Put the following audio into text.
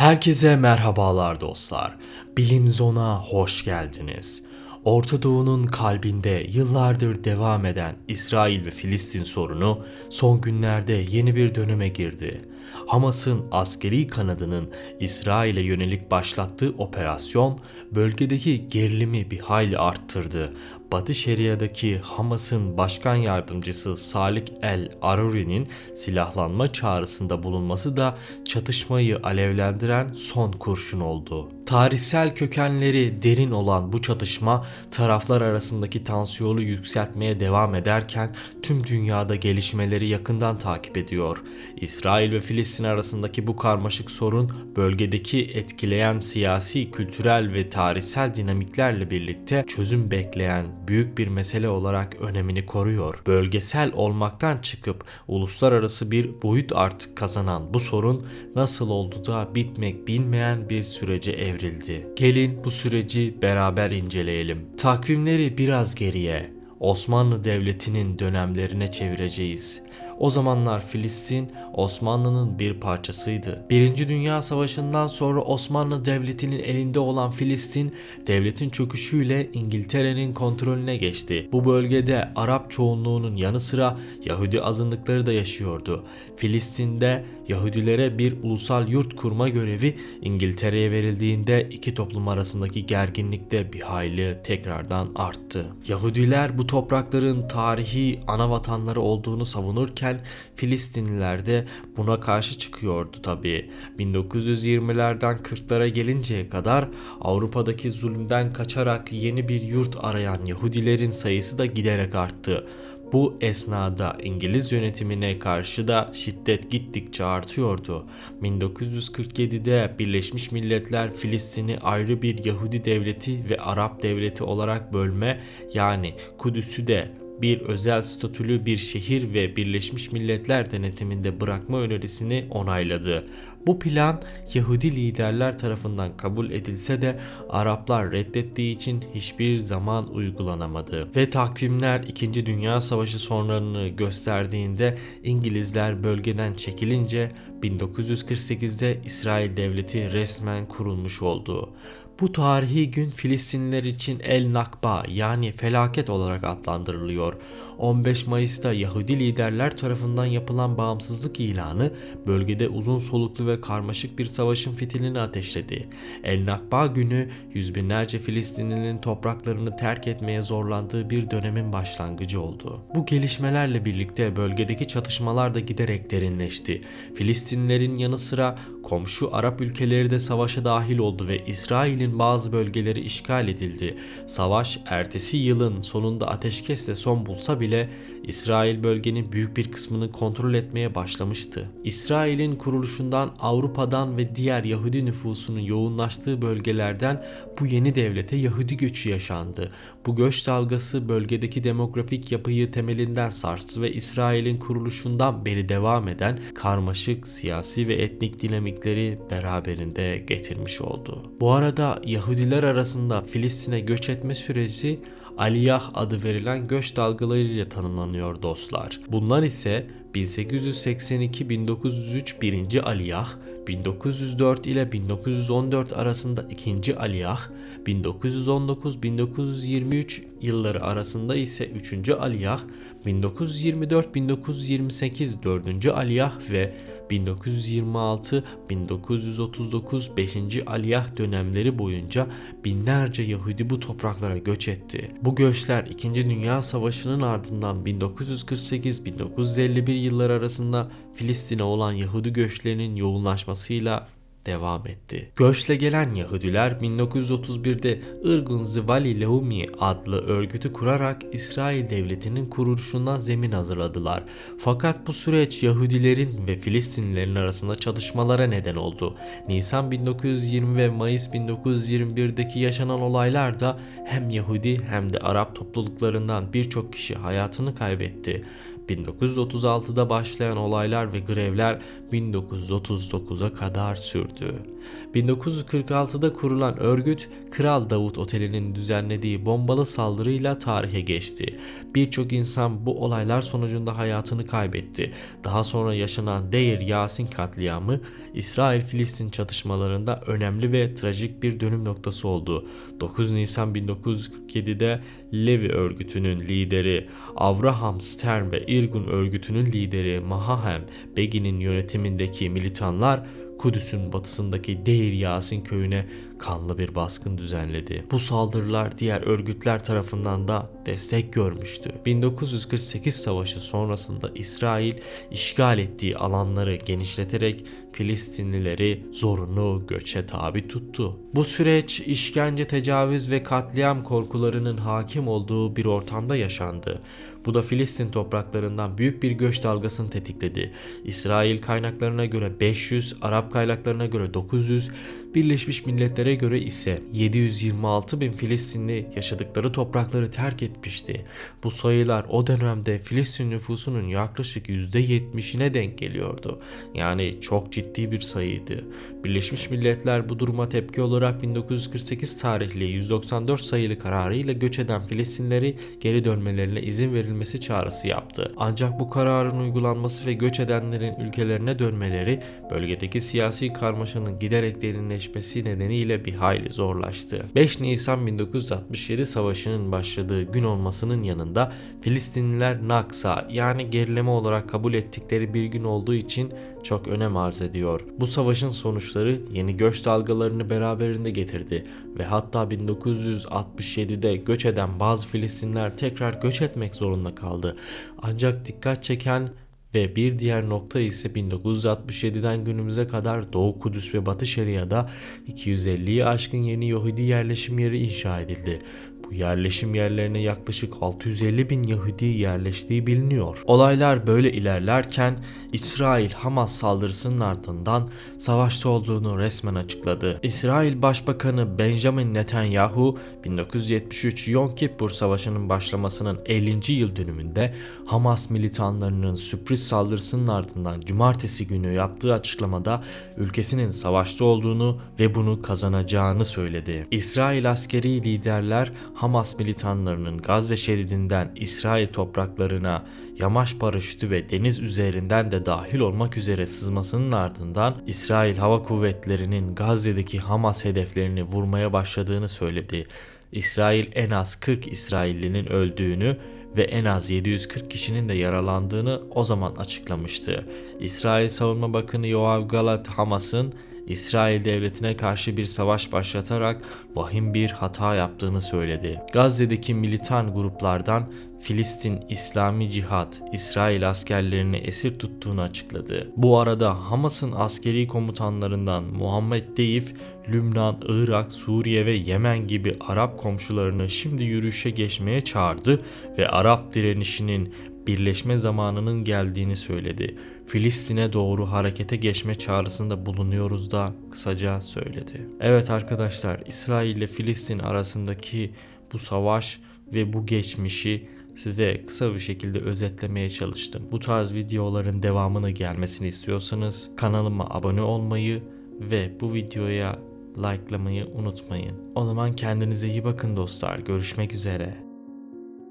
Herkese merhabalar dostlar. Bilim Zon'a hoş geldiniz. Orta Doğu'nun kalbinde yıllardır devam eden İsrail ve Filistin sorunu son günlerde yeni bir döneme girdi. Hamas'ın askeri kanadının İsrail'e yönelik başlattığı operasyon bölgedeki gerilimi bir hayli arttırdı. Batı Şeria'daki Hamas'ın başkan yardımcısı Salik El Aruri'nin silahlanma çağrısında bulunması da çatışmayı alevlendiren son kurşun oldu. Tarihsel kökenleri derin olan bu çatışma taraflar arasındaki tansiyonu yükseltmeye devam ederken tüm dünyada gelişmeleri yakından takip ediyor. İsrail ve Filistin arasındaki bu karmaşık sorun bölgedeki etkileyen siyasi, kültürel ve tarihsel dinamiklerle birlikte çözüm bekleyen büyük bir mesele olarak önemini koruyor. Bölgesel olmaktan çıkıp uluslararası bir boyut artık kazanan bu sorun nasıl oldu da bitmek bilmeyen bir sürece evrildi. Gelin bu süreci beraber inceleyelim. Takvimleri biraz geriye, Osmanlı Devleti'nin dönemlerine çevireceğiz. O zamanlar Filistin Osmanlı'nın bir parçasıydı. Birinci Dünya Savaşı'ndan sonra Osmanlı Devleti'nin elinde olan Filistin, devletin çöküşüyle İngiltere'nin kontrolüne geçti. Bu bölgede Arap çoğunluğunun yanı sıra Yahudi azınlıkları da yaşıyordu. Filistin'de Yahudilere bir ulusal yurt kurma görevi İngiltere'ye verildiğinde iki toplum arasındaki gerginlik de bir hayli tekrardan arttı. Yahudiler bu toprakların tarihi ana vatanları olduğunu savunurken Filistinliler de buna karşı çıkıyordu tabii. 1920'lerden 40'lara gelinceye kadar Avrupa'daki zulümden kaçarak yeni bir yurt arayan Yahudilerin sayısı da giderek arttı. Bu esnada İngiliz yönetimine karşı da şiddet gittikçe artıyordu. 1947'de Birleşmiş Milletler Filistin'i ayrı bir Yahudi devleti ve Arap devleti olarak bölme yani Kudüs'ü de bir özel statülü bir şehir ve Birleşmiş Milletler denetiminde bırakma önerisini onayladı. Bu plan Yahudi liderler tarafından kabul edilse de Araplar reddettiği için hiçbir zaman uygulanamadı. Ve takvimler 2. Dünya Savaşı sonlarını gösterdiğinde İngilizler bölgeden çekilince 1948'de İsrail Devleti resmen kurulmuş oldu. Bu tarihi gün Filistinliler için El Nakba yani felaket olarak adlandırılıyor. 15 Mayıs'ta Yahudi liderler tarafından yapılan bağımsızlık ilanı bölgede uzun soluklu ve karmaşık bir savaşın fitilini ateşledi. El Nakba günü yüz binlerce Filistinlinin topraklarını terk etmeye zorlandığı bir dönemin başlangıcı oldu. Bu gelişmelerle birlikte bölgedeki çatışmalar da giderek derinleşti. Filistinlilerin yanı sıra komşu Arap ülkeleri de savaşa dahil oldu ve İsrail'in bazı bölgeleri işgal edildi. Savaş ertesi yılın sonunda ateşkesle son bulsa bile İsrail bölgenin büyük bir kısmını kontrol etmeye başlamıştı. İsrail'in kuruluşundan Avrupa'dan ve diğer Yahudi nüfusunun yoğunlaştığı bölgelerden bu yeni devlete Yahudi göçü yaşandı. Bu göç dalgası bölgedeki demografik yapıyı temelinden sarstı ve İsrail'in kuruluşundan beri devam eden karmaşık siyasi ve etnik dinamikleri beraberinde getirmiş oldu. Bu arada Yahudiler arasında Filistin'e göç etme süreci Aliyah adı verilen göç dalgalarıyla tanımlanıyor dostlar. Bunlar ise 1882-1903 birinci Aliyah, 1904 ile 1914 arasında ikinci Aliyah, 1919-1923 yılları arasında ise 3. Aliyah, 1924-1928 4. Aliyah ve 1926-1939 5. Aliyah dönemleri boyunca binlerce Yahudi bu topraklara göç etti. Bu göçler 2. Dünya Savaşı'nın ardından 1948-1951 yılları arasında Filistin'e olan Yahudi göçlerinin yoğunlaşmasıyla devam etti. Göçle gelen Yahudiler 1931'de Irgun Zvali Leumi adlı örgütü kurarak İsrail devletinin kuruluşundan zemin hazırladılar. Fakat bu süreç Yahudilerin ve Filistinlilerin arasında çatışmalara neden oldu. Nisan 1920 ve Mayıs 1921'deki yaşanan olaylarda hem Yahudi hem de Arap topluluklarından birçok kişi hayatını kaybetti. 1936'da başlayan olaylar ve grevler 1939'a kadar sürdü. 1946'da kurulan örgüt Kral Davut Oteli'nin düzenlediği bombalı saldırıyla tarihe geçti. Birçok insan bu olaylar sonucunda hayatını kaybetti. Daha sonra yaşanan Deir Yasin katliamı İsrail-Filistin çatışmalarında önemli ve trajik bir dönüm noktası oldu. 9 Nisan 1947'de Levi örgütünün lideri Avraham Stern ve Irgun örgütünün lideri Mahahem Begin'in yönetimindeki militanlar Kudüs'ün batısındaki Deir Yasin köyüne kanlı bir baskın düzenledi. Bu saldırılar diğer örgütler tarafından da destek görmüştü. 1948 savaşı sonrasında İsrail işgal ettiği alanları genişleterek Filistinlileri zorunlu göçe tabi tuttu. Bu süreç işkence, tecavüz ve katliam korkularının hakim olduğu bir ortamda yaşandı. Bu da Filistin topraklarından büyük bir göç dalgasını tetikledi. İsrail kaynaklarına göre 500, Arap kaynaklarına göre 900, Birleşmiş Milletler'e göre ise 726 bin Filistinli yaşadıkları toprakları terk etmişti. Bu sayılar o dönemde Filistin nüfusunun yaklaşık %70'ine denk geliyordu. Yani çok ciddi bir sayıydı. Birleşmiş Milletler bu duruma tepki olarak 1948 tarihli 194 sayılı kararıyla göç eden Filistinleri geri dönmelerine izin verilmesi çağrısı yaptı. Ancak bu kararın uygulanması ve göç edenlerin ülkelerine dönmeleri bölgedeki siyasi karmaşanın giderek derinleşmesi nedeniyle bir hayli zorlaştı. 5 Nisan 1967 savaşının başladığı gün olmasının yanında Filistinliler Naksa yani gerileme olarak kabul ettikleri bir gün olduğu için çok önem arz ediyor. Bu savaşın sonuçları yeni göç dalgalarını beraberinde getirdi ve hatta 1967'de göç eden bazı Filistinler tekrar göç etmek zorunda kaldı. Ancak dikkat çeken ve bir diğer nokta ise 1967'den günümüze kadar Doğu Kudüs ve Batı Şeria'da 250'yi aşkın yeni Yahudi yerleşim yeri inşa edildi. Bu yerleşim yerlerine yaklaşık 650 bin Yahudi yerleştiği biliniyor. Olaylar böyle ilerlerken İsrail Hamas saldırısının ardından savaşta olduğunu resmen açıkladı. İsrail Başbakanı Benjamin Netanyahu 1973 Yom Kippur Savaşı'nın başlamasının 50. yıl dönümünde Hamas militanlarının sürpriz saldırısının ardından cumartesi günü yaptığı açıklamada ülkesinin savaşta olduğunu ve bunu kazanacağını söyledi. İsrail askeri liderler Hamas militanlarının Gazze şeridinden İsrail topraklarına yamaç paraşütü ve deniz üzerinden de dahil olmak üzere sızmasının ardından İsrail Hava Kuvvetleri'nin Gazze'deki Hamas hedeflerini vurmaya başladığını söyledi. İsrail en az 40 İsraillinin öldüğünü ve en az 740 kişinin de yaralandığını o zaman açıklamıştı. İsrail Savunma Bakanı Yoav Galat Hamas'ın İsrail devletine karşı bir savaş başlatarak vahim bir hata yaptığını söyledi. Gazze'deki militan gruplardan Filistin İslami Cihat İsrail askerlerini esir tuttuğunu açıkladı. Bu arada Hamas'ın askeri komutanlarından Muhammed Deif, Lübnan, Irak, Suriye ve Yemen gibi Arap komşularını şimdi yürüyüşe geçmeye çağırdı ve Arap direnişinin birleşme zamanının geldiğini söyledi. Filistin'e doğru harekete geçme çağrısında bulunuyoruz da kısaca söyledi. Evet arkadaşlar İsrail ile Filistin arasındaki bu savaş ve bu geçmişi size kısa bir şekilde özetlemeye çalıştım. Bu tarz videoların devamını gelmesini istiyorsanız kanalıma abone olmayı ve bu videoya likelamayı unutmayın. O zaman kendinize iyi bakın dostlar. Görüşmek üzere.